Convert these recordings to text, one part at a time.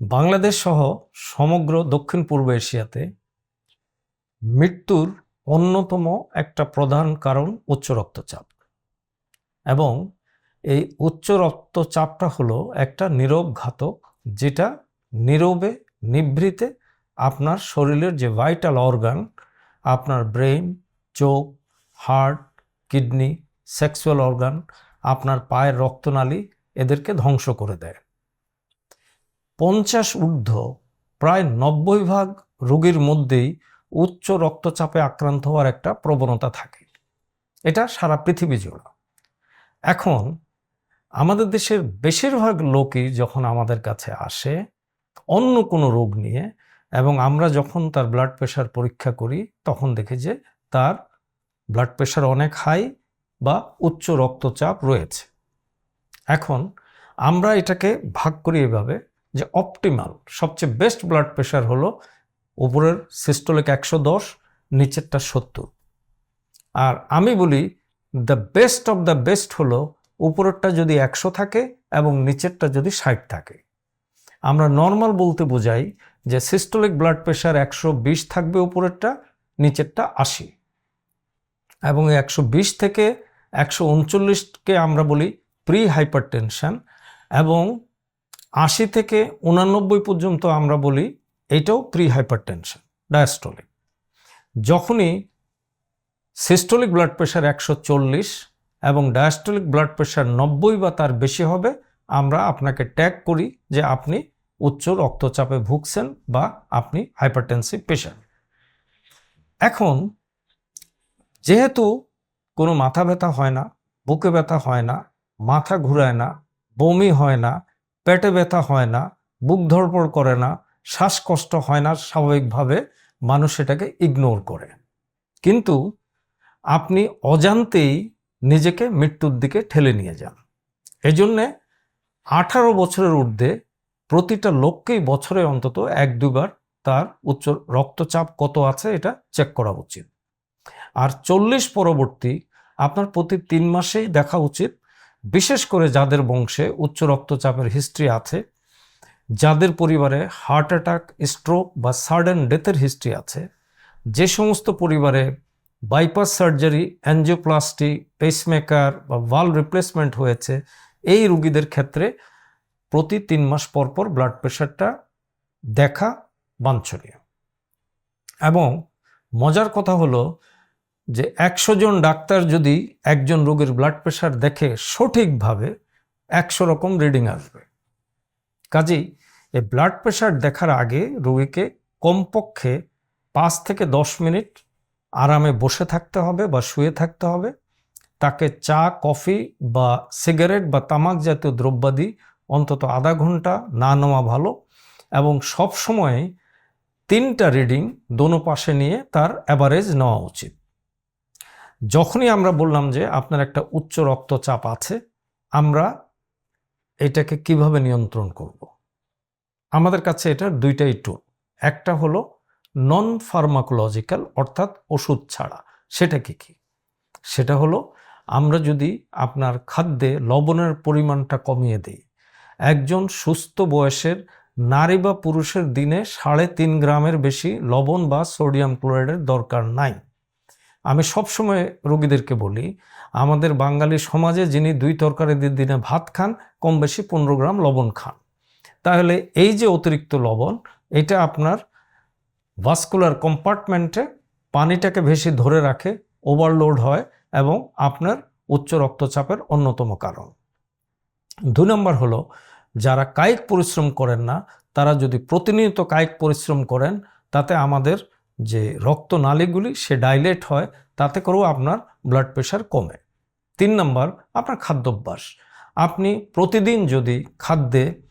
বাংলাদেশ সহ সমগ্র দক্ষিণ পূর্ব এশিয়াতে মৃত্যুর অন্যতম একটা প্রধান কারণ উচ্চ রক্তচাপ। এবং এই উচ্চ রক্তচাপটা হলো একটা নীরব ঘাতক যেটা নীরবে, নিভৃতে আপনার শরীরের যে ভাইটাল অর্গান আপনার ব্রেন চোখ হার্ট কিডনি সেক্সুয়াল অর্গান আপনার পায়ের রক্তনালী এদেরকে ধ্বংস করে দেয়। পঞ্চাশ ঊর্ধ্ব, প্রায় নব্বই ভাগ রোগীর মধ্যেই উচ্চ রক্তচাপে আক্রান্ত হওয়ার একটা প্রবণতা থাকে। এটা সারা পৃথিবী জোড়া। এখন আমাদের দেশের বেশিরভাগ লোকই যখন আমাদের কাছে আসে, অন্য কোনো রোগ নিয়ে, এবং আমরা যখন তার ব্লাড প্রেশার পরীক্ষা করি, তখন দেখি যে তার ব্লাড প্রেশার অনেক হাই বা উচ্চ রক্তচাপ রয়েছে। এখন আমরা এটাকে ভাগ করি এভাবে যে অপটিমাল সবচেয়ে বেস্ট ব্লাড প্রেশার হলো উপরের সিস্টোলিক একশো দশ, নিচেরটা সত্তর। আর আমি বলি the best of the best হলো উপরেরটা যদি একশো থাকে এবং নিচেরটা যদি ষাট থাকে। আমরা নর্মাল বলতে বোঝাই যে সিস্টোলিক ব্লাড প্রেশার একশো বিশ থাকবে উপরেরটা, নিচেরটা আশি। এবং একশো বিশ থেকে একশো উনচল্লিশকে আমরা বলি প্রি হাইপারটেনশন এবং আশি থেকে উনানব্বই পর্যন্ত আমরা বলি এটাও প্রি হাইপার টেনশন ডায়াস্টলিক যখনই সিস্টোলিক ব্লাড প্রেশার একশো চল্লিশ এবং ডায়াস্টলিক ব্লাড প্রেশার নব্বই বা তার বেশি হবে, আমরা আপনাকে ট্যাগ করি যে আপনি উচ্চ রক্তচাপে ভুগছেন বা আপনি হাইপারটেনসিভ পেশেন্ট এখন, যেহেতু কোনো মাথা ব্যথা হয় না, বুকে ব্যথা হয় না, মাথা ঘুরায় না, বমি হয় না পেটে ব্যথা হয় না, বুক ধরপড় করে না, শ্বাসকষ্ট হয় না, স্বাভাবিকভাবে মানুষ এটাকে ইগনোর করে। কিন্তু আপনি অজান্তেই নিজেকে মৃত্যুর দিকে ঠেলে নিয়ে যান। এজন্যে আঠারো বছরের ঊর্ধ্বে প্রতিটা লোককেই বছরে অন্তত এক, দুবার তার উচ্চ রক্তচাপ কত আছে এটা চেক করা উচিত। আর চল্লিশ পরবর্তী আপনার প্রতি তিন মাসেই দেখা উচিত বিশেষ করে যাদের বংশে উচ্চ রক্তচাপের হিস্ট্রি আছে, যাদের পরিবারে হার্ট অ্যাটাক স্ট্রোক বা সাডেন ডেথের হিস্ট্রি আছে, যে সমস্ত পরিবারে বাইপাস সার্জারি অ্যাঞ্জিওপ্লাস্টি পেসমেকার বা ভালো রিপ্লেসমেন্ট হয়েছে, এই রুগীদের ক্ষেত্রে প্রতি তিন মাস পর পর ব্লাড প্রেশারটা দেখা বাঞ্ছনীয়। এবং মজার কথা হলো যে একশো জন ডাক্তার যদি একজন রোগীর ব্লাড প্রেশার দেখে সঠিকভাবে একশো রকম রিডিং আসবে। কাজেই এই ব্লাড প্রেশার দেখার আগে রোগীকে কমপক্ষে পাঁচ থেকে দশ মিনিট আরামে বসে থাকতে হবে বা শুয়ে থাকতে হবে। তাকে চা, কফি বা সিগারেট বা তামাক জাতীয় দ্রব্যাদি অন্তত আধা ঘণ্টা না নেওয়া ভালো এবং সব সময় তিনটা রিডিং দোনো পাশে নিয়ে তার অ্যাভারেজ নেওয়া উচিত। যখনই আমরা বললাম যে আপনার একটা উচ্চ রক্তচাপ আছে, আমরা এটাকে কীভাবে নিয়ন্ত্রণ করব? আমাদের কাছে এটার দুইটাই টুল একটা হলো নন ফার্মাকোলজিক্যাল অর্থাৎ ওষুধ ছাড়া। সেটা কি কি? সেটা হলো আমরা যদি আপনার খাদ্যে লবণের পরিমাণটা কমিয়ে দিই, একজন সুস্থ বয়সের নারী বা পুরুষের দিনে সাড়ে তিন গ্রামের বেশি লবণ বা সোডিয়াম ক্লোরাইডের দরকার নাই। আমি সবসময় রোগীদেরকে বলি, আমাদের বাঙালি সমাজে যিনি দুই তরকারি দিনে ভাত খান কম বেশি পনেরো গ্রাম লবণ খান। তাহলে এই যে অতিরিক্ত লবণ, এটা আপনার ভাস্কুলার কম্পার্টমেন্টে পানিটাকে বেশি ধরে রাখে ওভারলোড হয় এবং আপনার উচ্চ রক্তচাপের অন্যতম কারণ। দুই নম্বর হলো, যারা কায়িক পরিশ্রম করেন না, তারা যদি প্রতিনিয়ত কায়িক পরিশ্রম করেন, তাতে আমাদের যে রক্তনালীগুলি সে ডাইলেট হয়, তাতে করেও আপনার ব্লাড প্রেশার কমে। তিন নম্বর, আপনার খাদ্যাভ্যাস। আপনি প্রতিদিন যদি খাদ্যে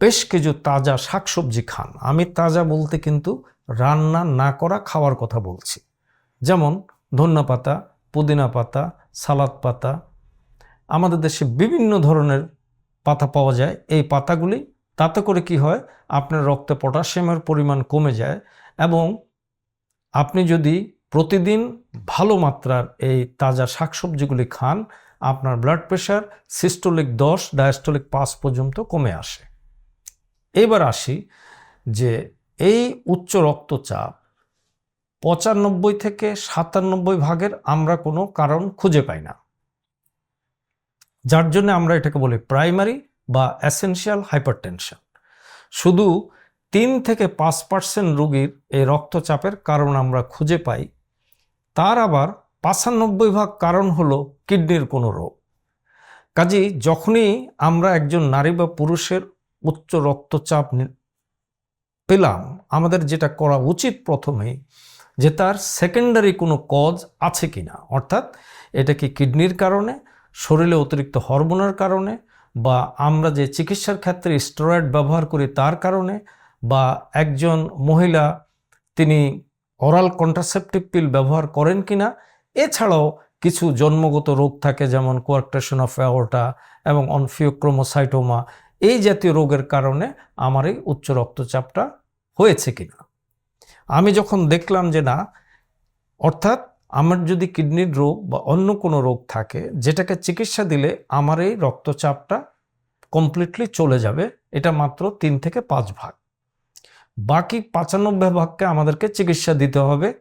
বেশ কিছু তাজা শাকসবজি খান, আমি তাজা বলতে কিন্তু রান্না না করা, খাওয়ার কথা বলছি। যেমন ধন্যা পাতা, পুদিনা পাতা, সালাদ পাতা। আমাদের দেশে বিভিন্ন ধরনের পাতা পাওয়া যায়। এই পাতাগুলি, তাতে করে কি হয়, আপনার রক্তে পটাশিয়ামের পরিমাণ কমে যায় এবং আপনি যদি প্রতিদিন ভালো মাত্রার এই তাজা শাকসবজিগুলি খান, আপনার ব্লাড প্রেশার সিস্টোলিক দশ ডায়াস্টোলিক পাঁচ পর্যন্ত কমে আসে। এবার আসি যে এই উচ্চ রক্তচাপ পঁচানব্বই থেকে সাতানব্বই ভাগের আমরা কোনো কারণ খুঁজে পাই না। যার জন্য আমরা এটাকে বলি প্রাইমারি বা অ্যাসেনশিয়াল হাইপারটেনশন শুধু তিন থেকে পাঁচ পার্সেন্ট রুগীর এই রক্তচাপের কারণ আমরা খুঁজে পাই। তার আবার পাঁচানব্বই ভাগ কারণ হলো কিডনির কোনো রোগ। কাজেই যখনই আমরা একজন নারী বা পুরুষের উচ্চ রক্তচাপ পেলাম, আমাদের যেটা করা উচিত প্রথমেই যে তার সেকেন্ডারি কোনো কজ আছে কিনা। অর্থাৎ এটা কি কিডনির কারণে, শরীরে অতিরিক্ত হরমোনের কারণে, বা আমরা যে চিকিৎসার ক্ষেত্রে স্টেরয়েড ব্যবহার করি তার কারণে বা একজন মহিলা তিনি অরাল কন্ট্রাসেপটিভ পিল ব্যবহার করেন কি না এছাড়াও কিছু জন্মগত রোগ থাকে যেমন কোয়ার্কটেশন অফ অ্যাওর্টা এবং অনফিওক্রোমোসাইটোমা এই জাতীয় রোগের কারণে আমার এই উচ্চ রক্তচাপটা হয়েছে কিনা। আমি যখন দেখলাম যে না, অর্থাৎ আমার যদি কিডনির রোগ বা অন্য কোনো রোগ থাকে, যেটাকে চিকিৎসা দিলে আমার এই রক্তচাপটা কমপ্লিটলি চলে যাবে, এটা মাত্র তিন থেকে পাঁচ ভাগ। বাকি পঁচানব্বই ভাগকে আমাদেরকে চিকিৎসা দিতে হবে।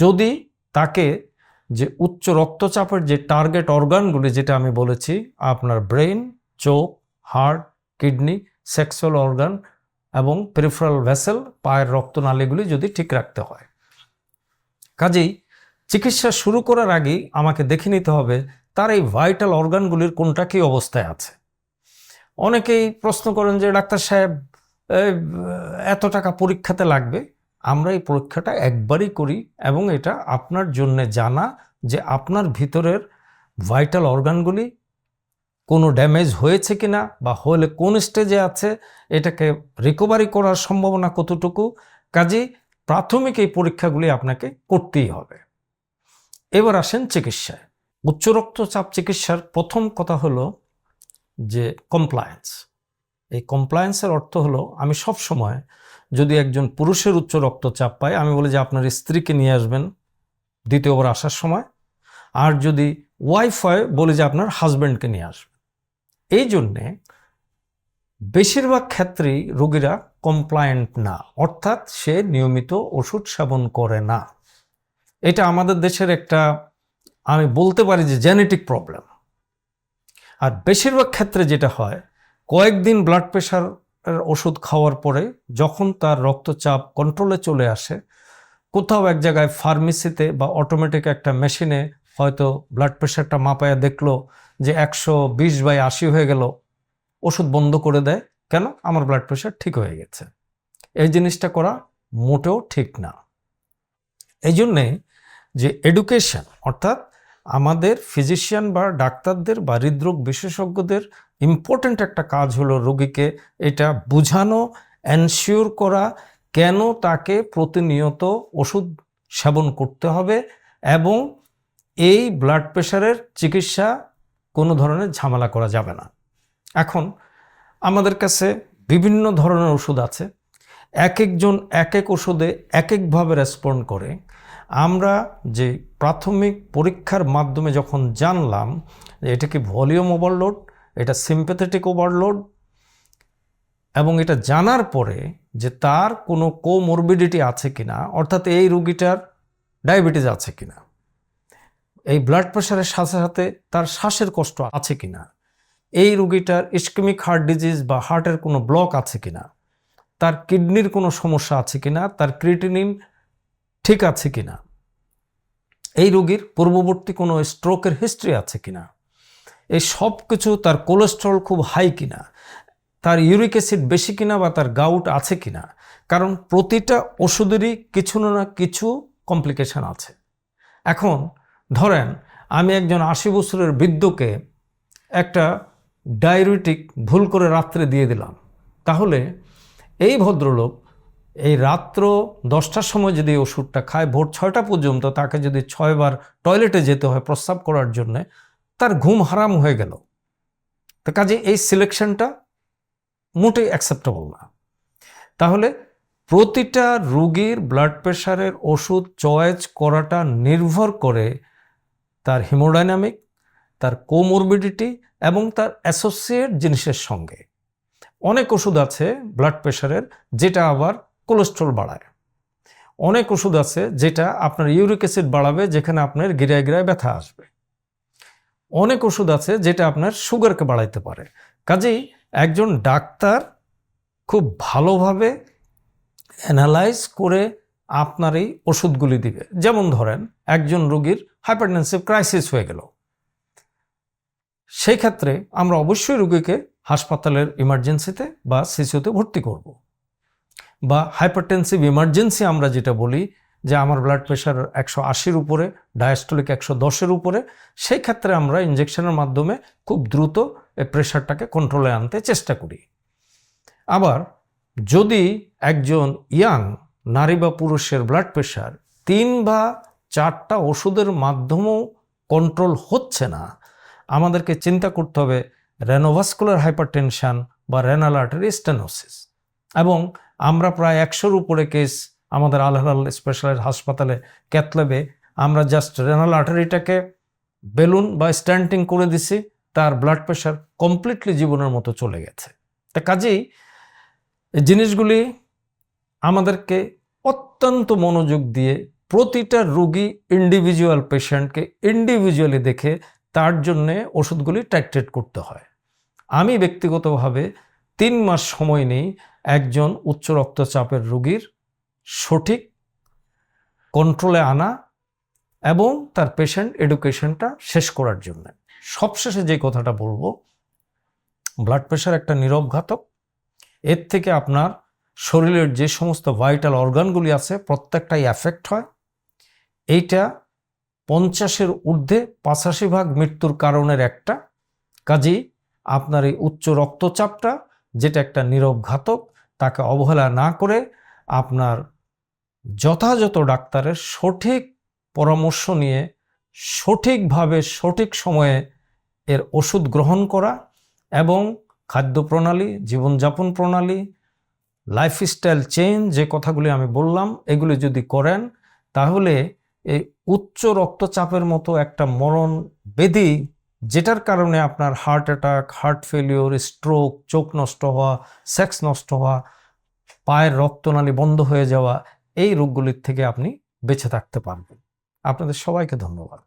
যদি তাকে যে উচ্চ রক্তচাপের যে টার্গেট অর্গানগুলি যেটা আমি বলেছি, আপনার ব্রেন চোখ হার্ট কিডনি সেক্সুয়াল অর্গান এবং পেরিফেরাল ভেসেল পায়ের রক্তনালীগুলি যদি ঠিক রাখতে হয়। কাজেই চিকিৎসা শুরু করার আগেই আমাকে দেখে নিতে হবে, তার এই ভাইটাল অর্গানগুলির কোনটা কী অবস্থায় আছে? অনেকেই প্রশ্ন করেন যে, ডাক্তার সাহেব এত টাকা পরীক্ষাতে লাগবে। আমরা এই পরীক্ষাটা একবারই করি এবং এটা আপনার জন্য জানা যে আপনার ভিতরের ভাইটাল অর্গানগুলি কোনো ড্যামেজ হয়েছে কিনা বা হলে কোন স্টেজে আছে, এটাকে রিকভারি করার সম্ভাবনা কতটুকু? কাজেই প্রাথমিক এই পরীক্ষাগুলি আপনাকে করতেই হবে। এবার আসেন চিকিৎসায়। উচ্চ রক্তচাপ চিকিৎসার প্রথম কথা হলো যে কমপ্লায়েন্স এই কমপ্লায়েন্সের অর্থ হলো, আমি সব সময় যদি একজন পুরুষের উচ্চ রক্তচাপ পাই আমি বলি যে আপনার স্ত্রীকে নিয়ে আসবেন দ্বিতীয়বার আসার সময়। আর যদি ওয়াইফ হয়, বলি যে আপনার হাজব্যান্ডকে নিয়ে আসবেন। এই জন্যে বেশিরভাগ ক্ষেত্রেই রোগীরা কমপ্লায়েন্ট না, অর্থাৎ সে নিয়মিত ওষুধ সেবন করে না। এটা আমাদের দেশের একটা, আমি বলতে পারি যে জেনেটিক প্রবলেম আর বেশিরভাগ ক্ষেত্রে যেটা হয় কয়েকদিন ব্লাড প্রেশার ওষুধ খাওয়ার পরে যখন তার রক্তচাপ কন্ট্রোলে চলে আসে, কোথাও এক জায়গায় ফার্মেসিতে বা অটোমেটিক একটা মেশিনে হয়তো ব্লাড প্রেশারটা মাপায়া দেখল যে একশো বিশ বাই আশি হয়ে গেল, ওষুধ বন্ধ করে দেয়, কেন? আমার ব্লাড প্রেশার ঠিক হয়ে গেছে। এই জিনিসটা করা মোটেও ঠিক না। এই জন্যে যে এডুকেশন অর্থাৎ আমাদের ফিজিশিয়ান বা ডাক্তারদের বা হৃদরোগ বিশেষজ্ঞদের ইম্পর্ট্যান্ট একটা কাজ হলো রোগীকে এটা বোঝানো এনশিওর করা, কেন তাকে প্রতিনিয়ত ওষুধ সেবন করতে হবে এবং এই ব্লাড প্রেশারের চিকিৎসা কোনো ধরনের ঝামেলা করা যাবে না। এখন আমাদের কাছে বিভিন্ন ধরনের ওষুধ আছে। এক একজন এক এক ওষুধে এক একভাবে রেসপন্ড করে। আমরা যে প্রাথমিক পরীক্ষার মাধ্যমে যখন জানলাম যে এটা কি ভলিউম ওভারলোড এটা সিম্পেথেটিক ওভারলোড এবং এটা জানার পরে যে তার কোনো কোমরবিডিটি আছে কি না অর্থাৎ এই রুগীটার ডায়াবেটিস আছে কিনা, এই ব্লাড প্রেশারের সাথে সাথে তার শ্বাসের কষ্ট আছে কিনা, এই রুগীটার ইস্কেমিক হার্ট ডিজিজ বা হার্টের কোনো ব্লক আছে কিনা, তার কিডনির কোনো সমস্যা আছে কি না তার ক্রিটিনিন ঠিক আছে কি না এই রোগীর পূর্ববর্তী কোনো স্ট্রোকের হিস্ট্রি আছে কিনা এই সব কিছু তার কোলেস্ট্রল খুব হাই কিনা, তার ইউরিক অ্যাসিড বেশি কিনা বা তার গাউট আছে কিনা, কারণ প্রতিটা ওষুধেরই কিছু না কিছু কমপ্লিকেশন আছে। এখন ধরেন আমি একজন আশি বছরের বৃদ্ধকে একটা ডায়রিটিক ভুল করে রাত্রে দিয়ে দিলাম, তাহলে এই ভদ্রলোক এই রাত্র দশটার সময় যদি ওষুধটা খায়, ভোর ছয়টা পর্যন্ত তাকে যদি ছয়বার টয়লেটে যেতে হয় প্রস্রাব করার জন্যে তার ঘুম হারাম হয়ে গেল। তো কাজে এই সিলেকশনটা মোটেই অ্যাকসেপ্টেবল না। তাহলে প্রতিটা রোগীর ব্লাড প্রেশারের ওষুধ চয়েস করাটা নির্ভর করে তার হিমোডাইনামিক তার কোমরবিডিটি এবং তার অ্যাসোসিয়েট জিনিসের সঙ্গে। অনেক ওষুধ আছে ব্লাড প্রেশারের যেটা আবার কোলেস্ট্রল বাড়ায়। অনেক ওষুধ আছে যেটা আপনার ইউরিক অ্যাসিড বাড়াবে যেখানে আপনার গিরায় গিরায় ব্যথা আসবে। অনেক ওষুধ আছে যেটা আপনার সুগারকে বাড়াইতে পারে। কাজেই একজন ডাক্তার খুব ভালোভাবে অ্যানালাইজ করে আপনার এই ওষুধগুলি দিবে। যেমন ধরেন, একজন রোগীর হাইপারটেনসিভ ক্রাইসিস হয়ে গেল। সেই ক্ষেত্রে আমরা অবশ্যই রোগীকে হাসপাতালের ইমার্জেন্সিতে বা সিসিওতে ভর্তি করব। বা হাইপারটেনসিভ ইমার্জেন্সি আমরা যেটা বলি যে আমার ব্লাড প্রেশার একশো আশির উপরে ডায়াস্টোলিক একশো দশের উপরে, সেই ক্ষেত্রে আমরা ইঞ্জেকশনের মাধ্যমে খুব দ্রুত এই প্রেশারটাকে কন্ট্রোলে আনতে চেষ্টা করি। আবার যদি একজন ইয়াং নারী বা পুরুষের ব্লাড প্রেশার তিন বা চারটা ওষুধের মাধ্যমেও কন্ট্রোল হচ্ছে না, আমাদেরকে চিন্তা করতে হবে রেনোভাস্কুলার হাইপারটেনশন বা রেনাল আর্টারি স্টেনোসিস এবং আমরা প্রায় একশোর উপরে কেস আমাদের আলহাল স্পেশালাইজ হাসপাতালে ক্যাথলেবে আমরা জাস্ট রেনাল আর্টারিটাকে বেলুন বা স্ট্যান্টিং করে দিছি, তার ব্লাড প্রেশার কমপ্লিটলি জীবনের মতো চলে গেছে। তা কাজেই জিনিসগুলি আমাদেরকে অত্যন্ত মনোযোগ দিয়ে প্রতিটা রুগী ইন্ডিভিজুয়াল পেশেন্টকে ইন্ডিভিজুয়ালি দেখে তার জন্যে ওষুধগুলি টাইট্রেট করতে হয়। আমি ব্যক্তিগতভাবে তিন মাস সময় নেই একজন উচ্চ রক্তচাপের রোগীর সঠিক কন্ট্রোলে আনা এবং তার পেশেন্ট এডুকেশনটা শেষ করার জন্য। সবশেষে যে কথাটা বলব ব্লাড প্রেশার একটা নীরব ঘাতক। এর থেকে আপনার শরীরের যে সমস্ত ভাইটাল অর্গানগুলি আছে, প্রত্যেকটাই অ্যাফেক্ট হয়। এইটা পঞ্চাশের ঊর্ধ্বে পাঁচাশি ভাগ মৃত্যুর কারণের একটা। কাজেই আপনার এই উচ্চ রক্তচাপটা, যেটা একটা নীরব ঘাতক, তাকে অবহেলা না করে আপনার যথাযথ ডাক্তারের সঠিক পরামর্শ নিয়ে সঠিকভাবে সঠিক সময়ে এর ওষুধ গ্রহণ করা এবং খাদ্য প্রণালী, জীবনযাপন প্রণালী লাইফস্টাইল চেঞ্জ যে কথাগুলি আমি বললাম, এগুলি যদি করেন, তাহলে এই উচ্চ রক্তচাপের মতো একটা মরণ বেদি, যেটার কারণে আপনার heart attack heart failure stroke চোখ নষ্ট হওয়া সেক্স নষ্ট হওয়া, পায়ের রক্তনালী বন্ধ হয়ে যাওয়া এই রোগগুলির থেকে আপনি বেঁচে থাকতে পারবেন। আপনাদের সবাইকে ধন্যবাদ।